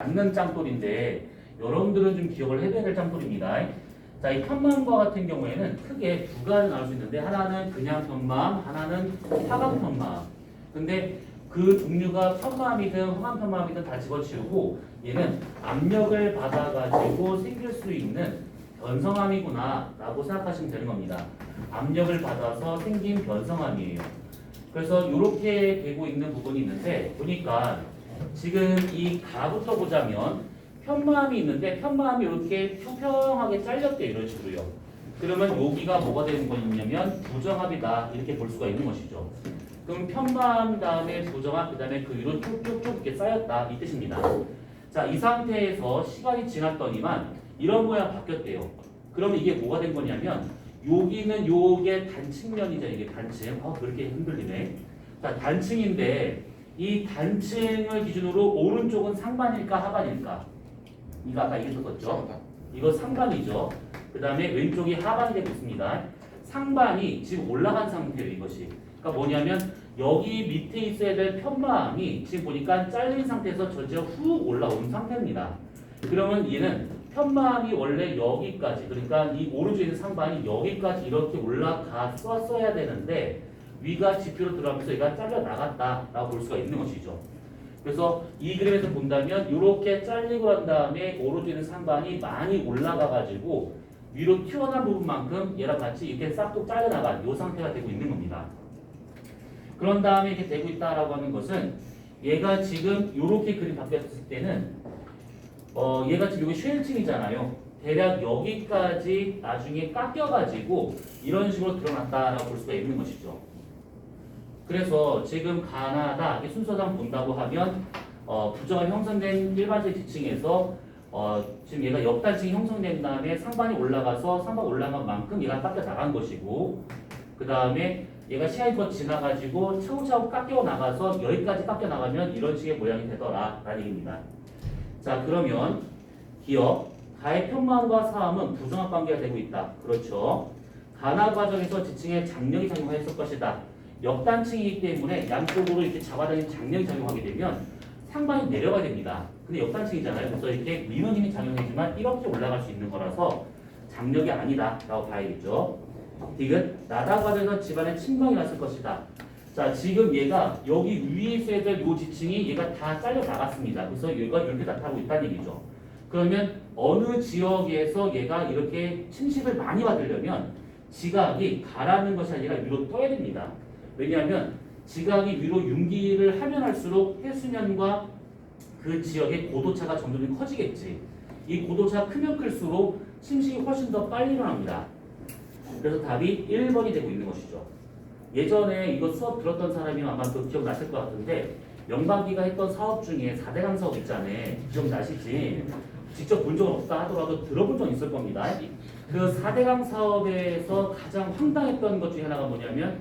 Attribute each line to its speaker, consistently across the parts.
Speaker 1: 않는 짱돌인데 여러분들은 좀 기억을 해둬야 될 짱돌입니다. 자, 이 편마음과 같은 경우에는 크게 두 가지 나올 수 있는데 하나는 그냥 편마음, 하나는 화강 편마음. 근데 그 종류가 편마음이든 화강 편마음이든 다 집어치우고 얘는 압력을 받아가지고 생길 수 있는 변성암이구나 라고 생각하시면 되는 겁니다. 압력을 받아서 생긴 변성암이에요. 그래서 이렇게 되고 있는 부분이 있는데 보니까 지금 이 가부터 보자면 편마음이 있는데 편마음이 이렇게 평평하게 잘렸대요 이런 식으로요. 그러면 여기가 뭐가 되는 거냐면 부정합이다 이렇게 볼 수가 있는 것이죠. 그럼 편마음 다음에 부정합 그 다음에 그 위로 쭉쭉쭉 이렇게 쌓였다 이 뜻입니다. 자 이 상태에서 시간이 지났더니만 이런 모양 바뀌었대요. 그러면 이게 뭐가 된 거냐면 여기는 요게 단층면이죠 이게 단층. 어 그렇게 흔들리네. 자 단층인데 이 단층을 기준으로 오른쪽은 상반일까 하반일까? 이거 아까 얘기했었죠? 이거 상반이죠. 그 다음에 왼쪽이 하반이 되고 있습니다. 상반이 지금 올라간 상태예요, 이것이. 그러니까 뭐냐면 여기 밑에 있어야 될 편마음이 지금 보니까 잘린 상태에서 전체가 훅 올라온 상태입니다. 그러면 얘는 편마음이 원래 여기까지 그러니까 이 오른쪽에 있는 상반이 여기까지 이렇게 올라갔었어야 되는데 위가 지표로 들어가면서 얘가 잘려 나갔다라고 볼 수가 있는 것이죠. 그래서 이 그림에서 본다면 이렇게 잘리고 난 다음에 있는 상반이 많이 올라가 가지고 위로 튀어나온 부분만큼 얘랑 같이 이렇게 싹둑 잘려나간 이 상태가 되고 있는 겁니다. 그런 다음에 이렇게 되고 있다라고 하는 것은 얘가 지금 이렇게 그림 바뀌었을 때는 어 얘가 지금 여기 쉘층이잖아요. 대략 여기까지 나중에 깎여가지고 이런 식으로 드러났다라고 볼 수가 있는 것이죠. 그래서 지금 가나다 이 순서상 본다고 하면 어, 부정이 형성된 일반적 지층에서 어, 지금 얘가 역단층이 형성된 다음에 상반이 올라가서 상반 올라간 만큼 얘가 깎여 나간 것이고 그 다음에 얘가 시간이 더 지나가지고 차곡차곡 깎여 나가서 여기까지 깎여 나가면 이런 식의 모양이 되더라 라는 얘기입니다. 자 그러면 기억 가의 편마음과 사함은 부정합 관계가 되고 있다. 그렇죠. 가나 과정에서 지층에 장력이 작용했을 것이다. 역단층이기 때문에 양쪽으로 이렇게 잡아당기는 장력이 작용하게 되면 상반이 내려가야 됩니다. 근데 역단층이잖아요. 그래서 이렇게 힘이 작용하지만 이렇게 올라갈 수 있는 거라서 장력이 아니다라고 봐야겠죠. 디귿 나다 과정에서 집안에 침방이 났을 것이다. 자 지금 얘가 여기 위에 있어야 될 요 지층이 얘가 다 잘려 나갔습니다. 그래서 얘가 이렇게 나타나고 있다는 얘기죠. 그러면 어느 지역에서 얘가 이렇게 침식을 많이 받으려면 지각이 가라는 것이 아니라 위로 떠야 됩니다. 왜냐하면 지각이 위로 융기를 하면 할수록 해수면과 그 지역의 고도차가 점점 커지겠지. 이 고도차 크면 클수록 침식이 훨씬 더 빨리 일어납니다. 그래서 답이 1번이 되고 있는 것이죠. 예전에 이거 수업 들었던 사람이 아마 또 기억나실 것 같은데 명반기가 했던 사업 중에 4대강 사업 있잖아요. 기억나시지? 직접 본 적은 없다 하더라도 들어본 적 있을 겁니다. 그 4대강 사업에서 가장 황당했던 것 중에 하나가 뭐냐면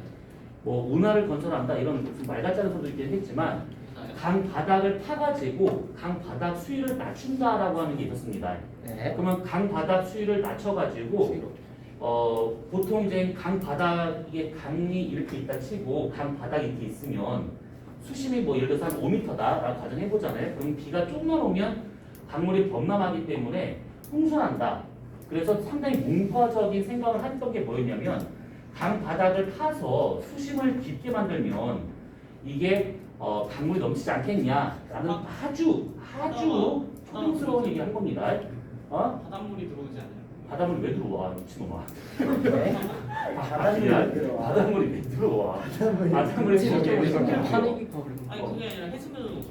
Speaker 1: 뭐 운하를 건설한다 이런 무슨 말 같지 않은 소리도 있긴 했지만 강 바닥을 파가지고 강 바닥 수위를 낮춘다라고 하는 게 있었습니다.
Speaker 2: 네.
Speaker 1: 그러면 강 바닥 수위를 낮춰가지고 어 보통 이제 강 바닥에 강이 이렇게 있다 치고 강 바닥이 이렇게 있으면 수심이 뭐 예를 들어서 한 5m다라고 가정해 보잖아요. 그럼 비가 조금만 오면 강물이 범람하기 때문에 홍수난다. 그래서 상당히 문화적인 생각을 했던 게 뭐였냐면 강 바닥을 파서 수심을 깊게 만들면 이게 어, 강물이 넘치지 않겠냐라는 아주 아주 초등스러운 얘기 한 겁니다. 어?
Speaker 3: 바닷물이 들어오지 않아요?
Speaker 1: 바닷물이 왜 들어와 미친놈아.
Speaker 2: 네.
Speaker 1: 바닷물이
Speaker 2: 들어와.
Speaker 1: 바닷물이 왜 들어와? 바닷물이
Speaker 2: 파내기가
Speaker 3: 아니 그게 아니라 해수면은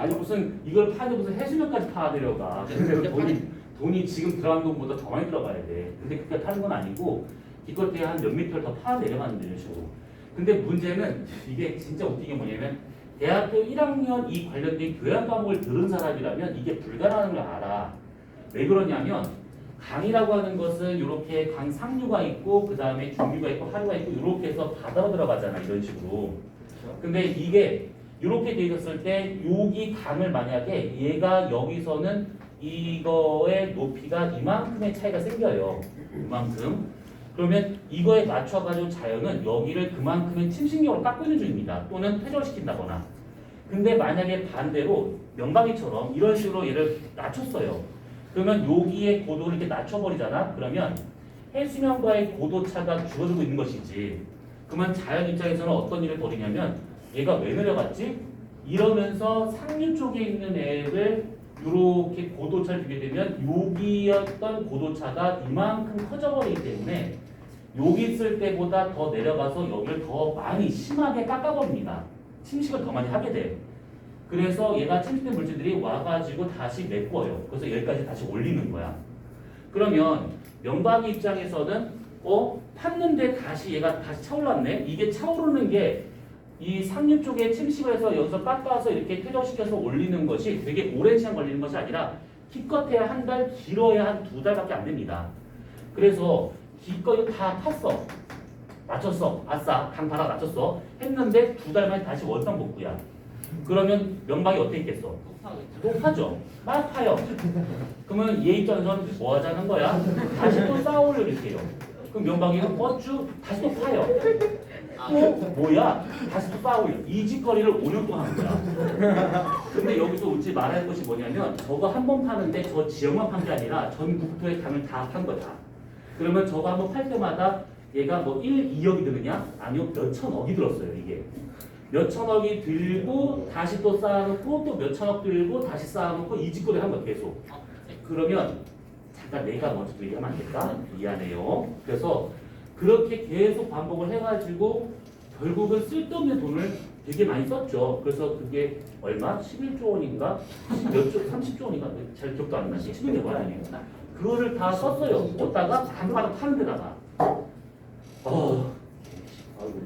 Speaker 1: 아니 무슨 이걸 파는데 무슨 해수면까지 파내려가. 근데 돈이 돈이 지금 들어간 것보다 더 많이 들어가야 돼. 근데 그렇게 파는 건 아니고 기껏해 한몇 미터 더 파내려가는 이런 식으로. 근데 문제는 이게 진짜 웃긴 게 뭐냐면 대학교 1학년 이 관련된 교양 과목을 들은 사람이라면 이게 불가능한 걸 알아. 왜 그러냐면 강이라고 하는 것은 이렇게 강 상류가 있고 그 다음에 중류가 있고 하류가 있고 이렇게 해서 바다로 들어가잖아 이런 식으로. 근데 이게 이렇게 돼 있었을 때 여기 강을 만약에 얘가 여기서는 이거의 높이가 이만큼의 차이가 생겨요. 이만큼. 그러면 이거에 맞춰가지고 자연은 여기를 그만큼의 침식력으로 깎고 있는 중입니다. 또는 퇴절시킨다거나. 근데 만약에 반대로 명방이처럼 이런 식으로 얘를 낮췄어요. 그러면 여기에 고도를 이렇게 낮춰버리잖아. 그러면 해수면과의 고도 차가 줄어들고 있는 것이지. 그러면 자연 입장에서는 어떤 일을 벌이냐면 얘가 왜 내려갔지? 이러면서 상류 쪽에 있는 애를 이렇게 고도차를 주게 되면 여기였던 고도차가 이만큼 커져버리기 때문에 여기 있을 때보다 더 내려가서 여기를 더 많이 심하게 깎아버립니다. 침식을 더 많이 하게 돼. 그래서 얘가 침식된 물질들이 와가지고 다시 메꿔요. 그래서 여기까지 다시 올리는 거야. 그러면 명박이 입장에서는 어 팠는데 다시 얘가 다시 차올랐네. 이게 차오르는 게 이 상류 쪽에 침식을 해서 여기서 깎아서 이렇게 퇴적시켜서 올리는 것이 되게 오랜 시간 걸리는 것이 아니라 기껏해야 한 달, 길어야 한 두 달밖에 안 됩니다. 그래서 기껏이 다 탔어. 맞췄어. 아싸. 강 달아 맞췄어. 했는데 두 달 만에 다시 원상 복구야. 그러면 명박이 어떻게 있겠어?
Speaker 3: 높아겠죠.
Speaker 1: 높아져. 막 파요. 그러면 얘 입장에서는 뭐 하자는 거야? 다시 또 쌓아올려 이렇게요. 그럼 명방이는 어쭈 다시 또 파요.
Speaker 3: 아,
Speaker 1: 또 뭐야? 다시 또 쌓아올려. 이 짓거리를 5년 동안 하는 거야. 근데 여기서 웃지 말아야 할 것이 뭐냐면 저거 한 번 파는데 저 지역만 판 게 아니라 전 국토의 강을 다 판 거다. 그러면 저거 한 번 팔 때마다 얘가 뭐 1, 2억이 드느냐? 아니요 몇 천억이 들었어요 이게. 몇 천억이 들고 다시 또 쌓아놓고 또 몇 천억 들고 다시 쌓아놓고 이 짓거리 한 거야 계속. 그러면 잠깐 내가 먼저 또 얘기하면 안 될까? 미안해요. 그래서 그렇게 계속 반복을 해가지고 결국은 쓸데없는 돈을 되게 많이 썼죠. 그래서 그게 얼마? 11조 원인가? 몇 조? 30조 원인가? 잘 기억도 안 나지? 11조 원 아니에요. 그거를 다 썼어요. 썼다가 단바닥 파는 데다가. 어, 아이고,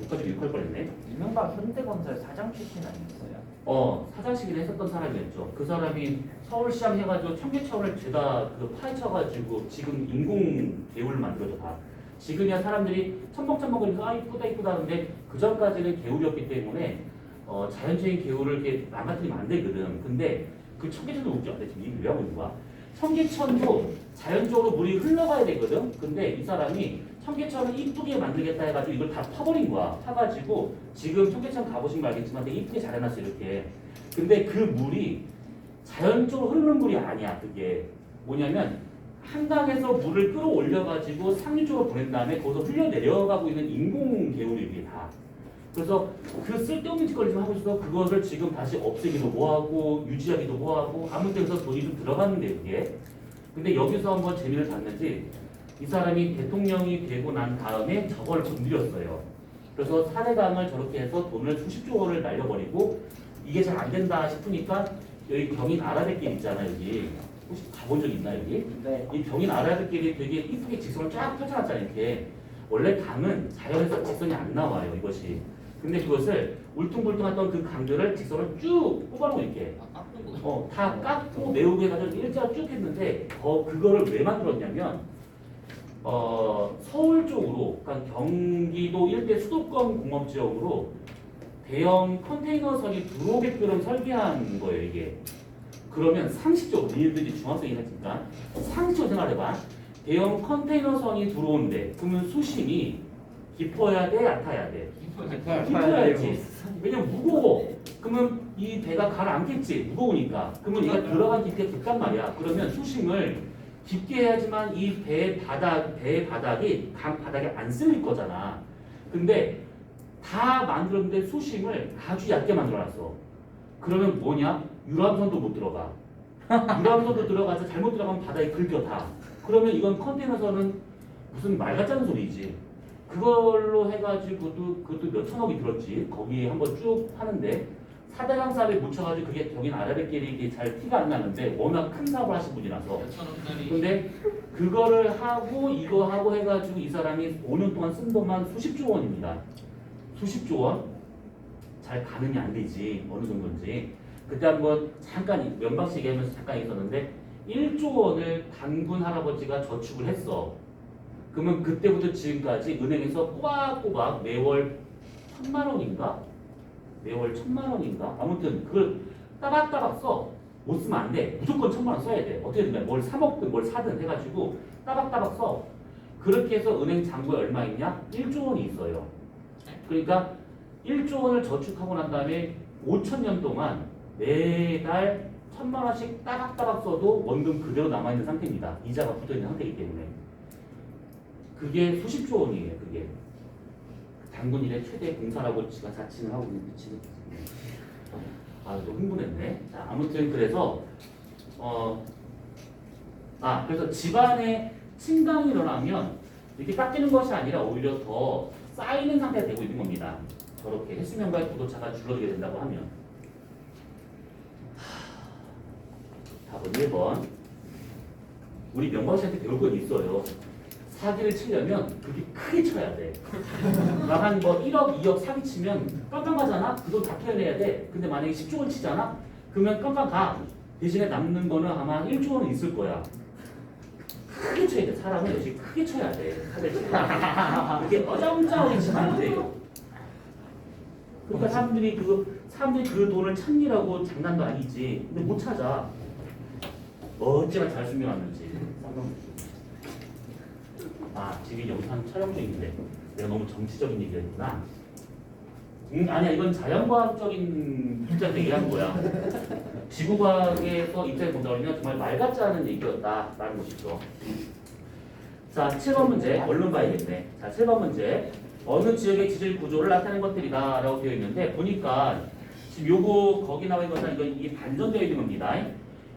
Speaker 1: 여기까지 욕할 뻔했네.
Speaker 2: 이명박 현대건설 사장 출신 아니었어요?
Speaker 1: 어 사장식을 했었던 사람이었죠. 그 사람이 서울시장 해가지고 청계천을 죄다 그 파헤쳐가지고 지금 인공 개울을 만들어줘 다. 지금이야 사람들이 첨벙첨벙거리면서 아 이쁘다 이쁘다 하는데 그 전까지는 개울이었기 때문에 어, 자연적인 개울을 이렇게 망가뜨리면 안 되거든. 근데 그 청계천도 웃겨. 근데 지금 이게 왜 하고 있는 거야? 청계천도 자연적으로 물이 흘러가야 되거든. 근데 이 사람이 청계천을 이쁘게 만들겠다 해가지고 이걸 다 파버린 거야. 파가지고 지금 청계천 가보신 거 알겠지만 되게 이쁘게 잘 해놨어 이렇게. 근데 그 물이 자연적으로 흐르는 물이 아니야. 그게 뭐냐면 한강에서 물을 끌어올려가지고 상류 쪽으로 보낸 다음에 거기서 흘려 내려가고 있는 인공 개울이 이게 다. 그래서 그 쓸데없는 짓거리 좀 하고 있어서 그거를 지금 다시 없애기도 뭐하고 유지하기도 뭐하고 아무 데서 돈이 좀 들어갔는데 그게. 근데 여기서 한번 재미를 봤는지 이 사람이 대통령이 되고 난 다음에 저걸 건드렸어요. 그래서 사대강을 저렇게 해서 돈을 수십조 원을 날려버리고 이게 잘 안 된다 싶으니까 여기 경인 아라뱃길 있잖아 여기 혹시 가본 적 있나 여기?
Speaker 2: 네.
Speaker 1: 이 경인 아라뱃길이 되게 이쁘게 직선을 쫙 펼쳐놨잖아 이렇게 원래 강은 자연에서 직선이 안 나와요 이것이 근데 그것을 울퉁불퉁했던 그 강들을 직선을 쭉 뽑아놓고 이렇게
Speaker 3: 아.
Speaker 1: 어, 다 깎고 내우고 해가지고 일자로 쭉 했는데 어, 그거를 왜 만들었냐면 어, 서울 쪽으로 그러니까 경기도 일대 수도권 공업 지역으로 대형 컨테이너선이 들어오게끔 설계한 거예요 이게 그러면 상식적으로 니들이 중학생이니까 상식적으로 생각해봐 대형 컨테이너선이 들어오는데 그러면 수심이 깊어야 돼 얕아야 돼 깊어야지 왜냐면 무거워. 그러면 이 배가 가라앉겠지. 무거우니까. 그러면 얘가 들어간 깊이가 깊단 말이야. 그러면 수심을 깊게 해야지만 이 배 바닥, 배 바닥이 강 바닥에 안 쓸릴 거잖아. 근데 다 만들었는데 수심을 아주 얕게 만들어놨어. 그러면 뭐냐? 유람선도 못 들어가. 유람선도 들어가서 잘못 들어가면 바닥에 긁혀 다. 그러면 이건 컨테이너선은 무슨 말 같지 않은 소리지. 그걸로 해가지고도 그것도 몇 천억이 들었지. 거기에 한번 쭉 하는데 사대강살에 묻혀가지고 그게 경인 아라뱃길이 이게 잘 티가 안 나는데 워낙 큰 사업을 하신 분이라서. 근데 그거를 하고 이거 하고 해가지고 이 사람이 5년 동안 쓴 돈만 수십조 원입니다. 수십조 원? 잘 가늠이 안 되지 어느 정도인지. 그때 한번 잠깐 면박식 얘기하면서 잠깐 있었는데 1조 원을 단군 할아버지가 저축을 했어. 그러면 그때부터 지금까지 은행에서 꼬박꼬박 매월 천만 원인가? 매월 천만 원인가? 아무튼 그걸 따박따박 써. 못 쓰면 안 돼. 무조건 천만 원 써야 돼. 어떻게든 뭘 사먹든 뭘 사든 해가지고 따박따박 써. 그렇게 해서 은행 잔고에 얼마 있냐? 1조 원이 있어요. 그러니까 1조 원을 저축하고 난 다음에 5천 년 동안 매달 천만 원씩 따박따박 써도 원금 그대로 남아있는 상태입니다. 이자가 붙어있는 상태이기 때문에. 그게 수십 조 원이에요, 그게. 단군 일의 최대 공사라고 지가 자칭을 하고 있는 미치는. 아, 또 흥분했네. 자, 아무튼 그래서, 어, 아, 그래서 집안에 침강이 일어나면 이렇게 깎이는 것이 아니라 오히려 더 쌓이는 상태가 되고 있는 겁니다. 저렇게 횟수명과의 구도차가 줄어들게 된다고 하면. 하, 답은 1번. 우리 명광 씨한테 배울 건 있어요. 사기를 치려면 그게 크게 쳐야 돼. 막한뭐 1억, 2억 사기 치면 깜깜 가잖아? 그 돈 다 토해내야 돼. 근데 만약에 10조 원 치잖아? 그러면 깜깜 가. 대신에 남는 거는 아마 1조 원은 있을 거야. 크게 쳐야 돼. 사람은 역시 크게 쳐야 돼. 이렇게 어정쩡하게 치면 안 돼요. 그러니까 사람들이 그 사람들이 그 돈을 찾느라고 장난도 아니지. 근데 못 찾아. 어찌나 잘 숨겨놨는지. 아 지금 영상 촬영 중인데 내가 너무 정치적인 얘기했구나. 음 아니야 이건 자연과학적인 입장에서 얘기한 거야. 지구과학에서 입장에 본다면 정말 말 같지 않은 얘기였다라는 것이죠. 자 7번 문제 얼른 봐야겠네. 자 7번 문제 어느 지역의 지질 구조를 나타내는 것들이다 라고 되어 있는데 보니까 지금 요거 거기 나와 있는 것은 이거 이게 반전되어 있는 겁니다.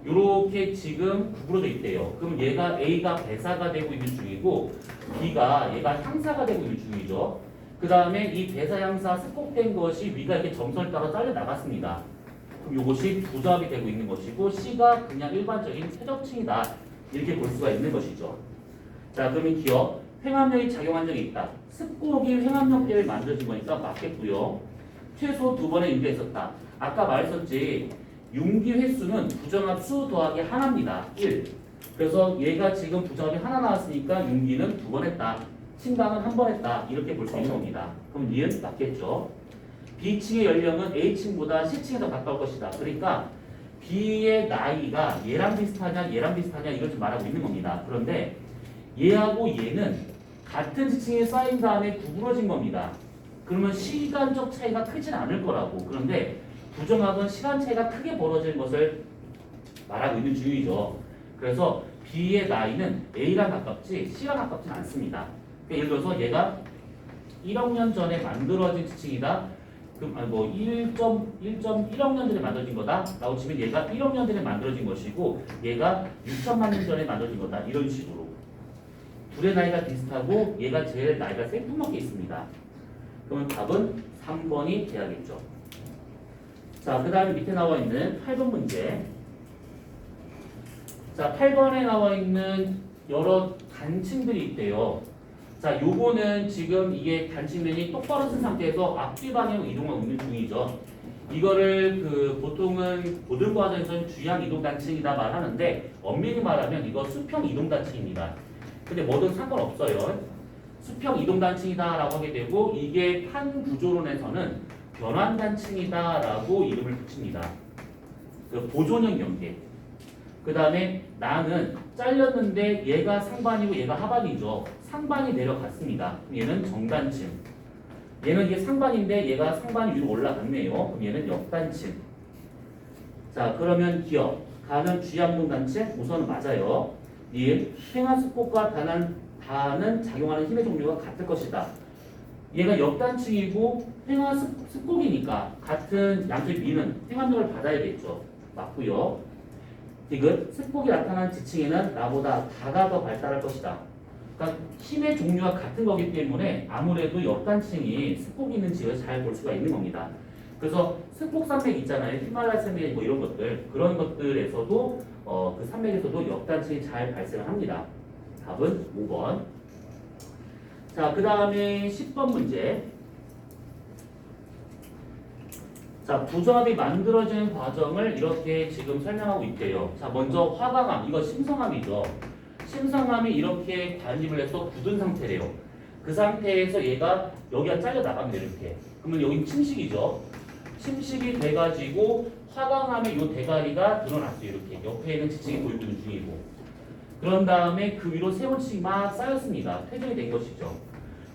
Speaker 1: 요렇게 지금 구부러져 있대요. 그럼 얘가 A가 배사가 되고 있는 중이고 B가 얘가 향사가 되고 있는 중이죠. 그 다음에 이 배사 향사 스콕된 것이 위가 이렇게 점선을 따라 잘려 나갔습니다. 그럼 요것이 부조합이 되고 있는 것이고 C가 그냥 일반적인 최적층이다. 이렇게 볼 수가 있는 것이죠. 자 그러면 기억 횡압력이 작용한 적이 있다. 습곡이 횡압력 때문에 만들어진 거니까 맞겠고요. 최소 두 번의 인기가 있었다. 아까 말했었지. 융기 횟수는 부정합 수 더하기 하나입니다. 1. 그래서 얘가 지금 부정합이 하나 나왔으니까 융기는 두 번 했다. 침방은 한 번 했다. 이렇게 볼 수 있는 겁니다. 그럼 니은 맞겠죠? B층의 연령은 A층보다 C층에 더 가까울 것이다. 그러니까 B의 나이가 얘랑 비슷하냐 얘랑 비슷하냐 이걸 좀 말하고 있는 겁니다. 그런데 얘하고 얘는 같은 지층에 쌓인 다음에 구부러진 겁니다. 그러면 시간적 차이가 크진 않을 거라고. 그런데 부정합은 시간 차이가 크게 벌어지는 것을 말하고 있는 중이죠. 그래서 B의 나이는 A랑 가깝지 C랑 가깝진 않습니다. 그러니까 예를 들어서 얘가 1억 년 전에 만들어진 지층이다. 그럼 뭐 1.1.1억 년 전에 만들어진 거다. 라고 치면 얘가 1억 년 전에 만들어진 것이고 얘가 6천만 년 전에 만들어진 거다. 이런 식으로. 둘의 나이가 비슷하고 얘가 제일 나이가 생뚱맞게 있습니다. 그러면 답은 3번이 돼야겠죠. 자, 그 다음에 밑에 나와 있는 8번 문제. 자, 8번에 나와 있는 여러 단층들이 있대요. 자, 요거는 지금 이게 단층면이 똑바로 쓴 상태에서 앞뒤 방향으로 이동하고 있는 중이죠. 이거를 그 보통은 고등 과정에서는 주양 이동 단층이다 말하는데 엄밀히 말하면 이거 수평 이동 단층입니다. 근데 뭐든 상관없어요. 수평 이동 단층이다라고 하게 되고 이게 판 구조론에서는 변환 단층이다라고 이름을 붙입니다. 그 보존형 연계. 그 다음에 나는 잘렸는데 얘가 상반이고 얘가 하반이죠. 상반이 내려갔습니다. 그럼 얘는 정단층. 얘는 이게 상반인데 얘가 상반이 위로 올라갔네요. 그럼 얘는 역단층. 자 그러면 기억. 가는 주양동 단층 우선은 맞아요. 일 행하스폭과 단한 다는 작용하는 힘의 종류가 같을 것이다. 얘가 역단층이고 행하스폭이니까 같은 양쪽의 미는 행압력을 받아야겠죠. 맞고요. 디귿 스폭이 나타난 지층에는 나보다 다가 더 발달할 것이다. 그러니까 힘의 종류가 같은 거기 때문에 아무래도 역단층이 스폭이 있는 지역을 잘 볼 수가 있는 겁니다. 그래서 스폭 산맥 있잖아요. 히말라야 산맥 뭐 이런 것들 그런 것들에서도 어, 그 산맥에서도 역단층이 잘 발생을 합니다. 답은 5번. 자, 그 다음에 10번 문제. 자, 부조합이 만들어지는 과정을 이렇게 지금 설명하고 있대요. 자, 먼저 화강암, 이거 심성암이죠. 심성암이 이렇게 관입을 해서 굳은 상태래요. 그 상태에서 얘가 여기가 잘려 나갑니다, 이렇게. 그러면 여기 침식이죠. 침식이 돼가지고 화강암의 요 대가리가 드러났어요, 이렇게. 옆에 있는 지층이 보이고 있는 중이고. 그런 다음에 그 위로 세원층이 막 쌓였습니다. 퇴적이 된 것이죠.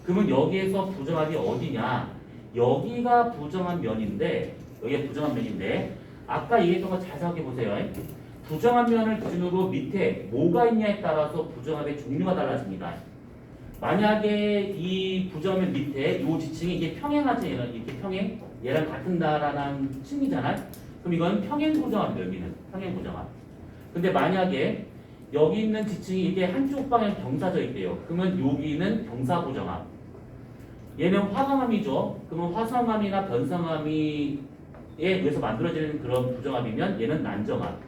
Speaker 1: 그러면 여기에서 부정합이 어디냐? 여기가 부정한 면인데, 여기가 부정한 면인데, 아까 얘기했던 거 잘 생각해 보세요. 부정한 면을 기준으로 밑에 뭐가 있냐에 따라서 부정합의 종류가 달라집니다. 만약에 이 부정면 밑에 이 지층이 이게 평행하지 이렇게 평행 얘랑 같은다라는 층이잖아요. 그럼 이건 평행 부정합이에요. 여기는 평행 부정합. 근데 만약에 여기 있는 지층이 이게 한쪽 방향 경사져 있대요. 그러면 여기는 경사 부정합. 얘는 화성함이죠. 그러면 화성함이나 변성함이 에 의해서 만들어지는 그런 부정합이면 얘는 난정합.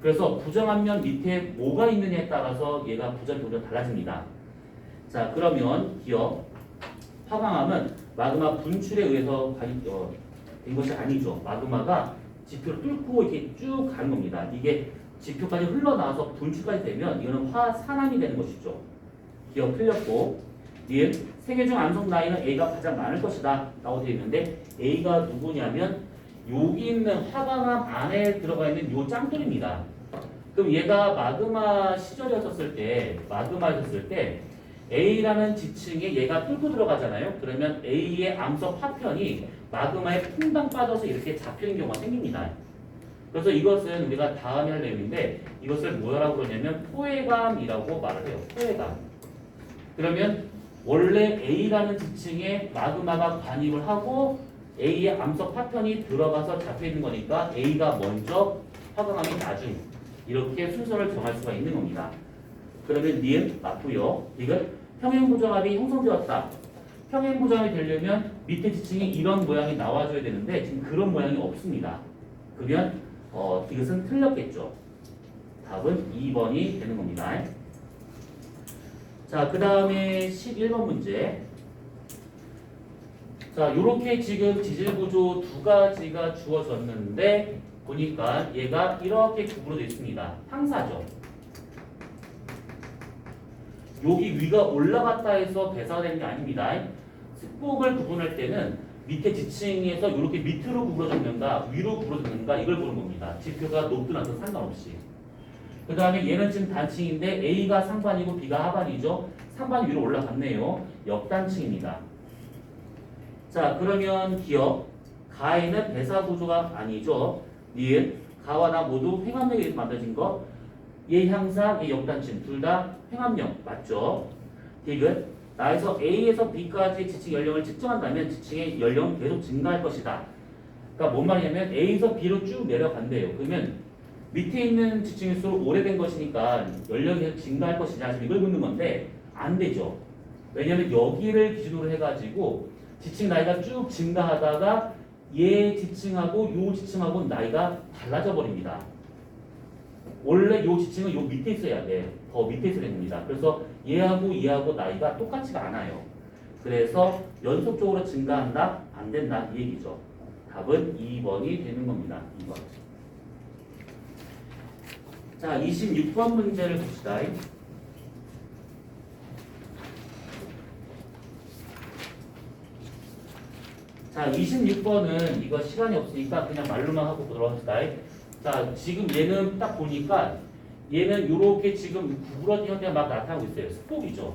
Speaker 1: 그래서 부정한 면 밑에 뭐가 있느냐에 따라서 얘가 부정 조절 달라집니다. 자 그러면 기억 화강암은 마그마 분출에 의해서 관- 어, 된 것이 아니죠. 마그마가 지표를 뚫고 이렇게 쭉 가는 겁니다. 이게 지표까지 흘러나와서 분출까지 되면 이거는 화산암이 되는 것이죠. 기억 틀렸고 니은 생애 중 암석 나이는 A가 가장 많을 것이다 라고 되어 있는데 A가 누구냐면 여기 있는 화강암 안에 들어가 있는 요 짱돌입니다. 그럼 얘가 마그마 시절이었을 때 마그마였을 때 A라는 지층에 얘가 뚫고 들어가잖아요. 그러면 A의 암석 파편이 마그마에 퐁당 빠져서 이렇게 잡히는 경우가 생깁니다. 그래서 이것은 우리가 다음에 할 내용인데 이것을 뭐라고 그러냐면 포획감이라고 말을 해요. 포획감. 그러면 원래 A라는 지층에 마그마가 관입을 하고 A의 암석 파편이 들어가서 잡혀 있는 거니까 A가 먼저 화강암이 나중 이렇게 순서를 정할 수가 있는 겁니다. 그러면 니은 맞고요. 이건 평행부정합이 형성되었다. 평행부정합이 되려면 밑에 지층이 이런 모양이 나와줘야 되는데 지금 그런 모양이 없습니다. 그러면 어, 이것은 틀렸겠죠. 답은 2번이 되는 겁니다. 자, 그 다음에 11번 문제. 자, 요렇게 지금 지질 구조 두 가지가 주어졌는데 보니까 얘가 이렇게 구부러져 있습니다. 항사죠. 여기 위가 올라갔다 해서 배사되는 게 아닙니다. 습곡을 구분할 때는 밑에 지층에서 이렇게 밑으로 구부러졌는가 위로 구부러졌는가 이걸 보는 겁니다. 지표가 높든 낮든 상관없이. 그 다음에 얘는 지금 단층인데 A가 상반이고 B가 하반이죠. 상반이 위로 올라갔네요. 역단층입니다. 자 그러면 기억 가에는 배사 구조가 아니죠. 니은 가와 나 모두 횡압력에 의해서 만들어진 거. 얘 향상, 얘 역단층 둘 다 횡압력 맞죠? 디귿 나에서 A에서 B까지 지층 연령을 측정한다면 지층의 연령 계속 증가할 것이다. 그러니까 뭔 말이냐면 A에서 B로 쭉 내려간대요. 그러면 밑에 있는 지층일수록 오래된 것이니까 연령이 계속 증가할 것이냐 지금 이걸 묻는 건데 안 되죠. 왜냐면 여기를 기준으로 해가지고 지층 나이가 쭉 증가하다가 얘 지층하고 요 지층하고 나이가 달라져 버립니다. 원래 요 지층은 요 밑에 있어야 돼. 더 밑에 있어야 됩니다. 그래서 얘하고 얘하고 나이가 똑같지가 않아요. 그래서 연속적으로 증가한다? 안 된다? 이 얘기죠. 답은 2번이 되는 겁니다. 2번. 자, 26번 문제를 봅시다. 자, 26번은 이거 시간이 없으니까 그냥 말로만 하고 보도록 합시다. 자, 지금 얘는 딱 보니까 얘는 이렇게 지금 구부러진 형태가 막 나타나고 있어요. 스폭이죠.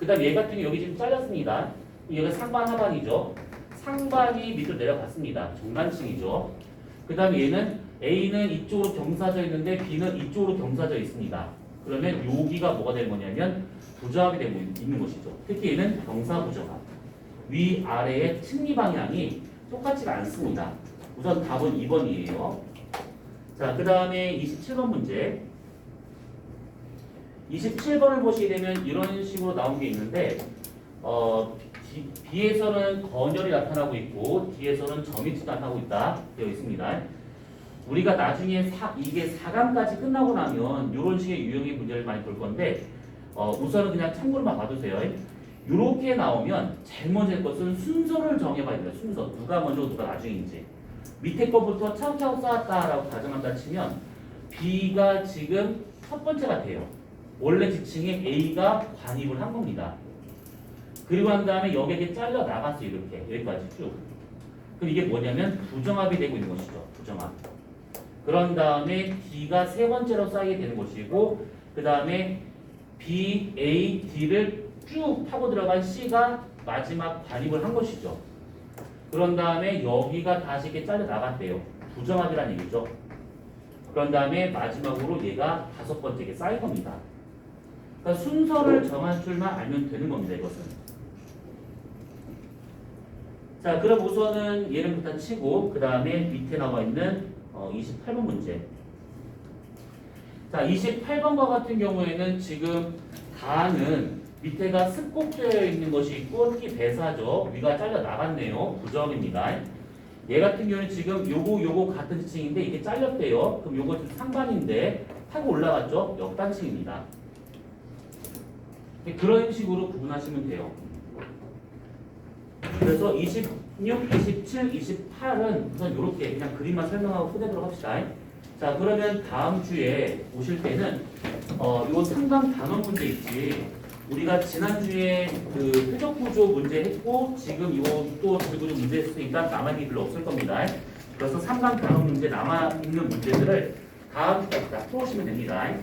Speaker 1: 그 다음 얘 같은 경우 여기 지금 잘렸습니다. 얘가 상반 하반이죠. 상반이 밑으로 내려갔습니다. 정단층이죠. 그 다음에 얘는 A는 이쪽으로 경사져 있는데 B는 이쪽으로 경사져 있습니다. 그러면 여기가 뭐가 되는 거냐면 부정합이 되고 있는 것이죠. 특히 얘는 경사 부정합. 위 아래의 층리 방향이 똑같지가 않습니다. 우선 답은 2번이에요. 자, 그 다음에 27번 문제. 27번을 보시게 되면 이런 식으로 나온 게 있는데, 어, 비- B에서는 건열이 나타나고 있고, D에서는 점이 나타나고 있다 되어 있습니다. 우리가 나중에 사, 이게 4강까지 끝나고 나면 이런 식의 유형의 문제를 많이 볼 건데, 어, 우선은 그냥 참고로만 봐두세요. 이렇게 나오면 제일 먼저 할 것은 순서를 정해봐야 돼요. 순서. 누가 먼저 누가 나중인지. 밑에 거부터 차곡차곡 쌓았다라고 가정한다 치면 B가 지금 첫 번째가 돼요. 원래 지층에 A가 관입을 한 겁니다. 그리고 난 다음에 여기에 잘려 나갔어 이렇게 여기까지 쭉. 그럼 이게 뭐냐면 부정합이 되고 있는 것이죠. 부정합. 그런 다음에 D가 세 번째로 쌓이게 되는 것이고 그 다음에 B, A, D를 쭉 타고 들어간 C가 마지막 관입을 한 것이죠. 그런 다음에 여기가 다시 이렇게 잘려 나갔대요. 부정합이라는 얘기죠. 그런 다음에 마지막으로 얘가 다섯 번째 게 쌓인 겁니다. 그러니까 순서를 정한 줄만 알면 되는 겁니다. 이것은. 자, 그럼 우선은 얘를 일단 치고 그 다음에 밑에 나와 있는 어, 28번 문제. 자, 28번과 같은 경우에는 지금 다는 밑에가 습곡되어 있는 것이 있고 특히 배사죠. 위가 잘려 나갔네요. 부정입니다. 얘 같은 경우는 지금 요거 요거 같은 지층인데 이게 잘렸대요. 그럼 요거 좀 상반인데 타고 올라갔죠? 역단층입니다. 그런 식으로 구분하시면 돼요. 그래서 26, 27, 28은 우선 이렇게 그냥 그림만 설명하고 끝내도록 합시다. 자 그러면 다음 주에 오실 때는 어, 요 상담 단원 문제 있지. 우리가 지난주에 그 표적 구조 문제 했고 지금 이거 또 구조 문제 했으니까 남은 게 별로 없을 겁니다. 그래서 3강 단원 문제 남아 있는 문제들을 다음 주까지 다 풀어오시면 됩니다.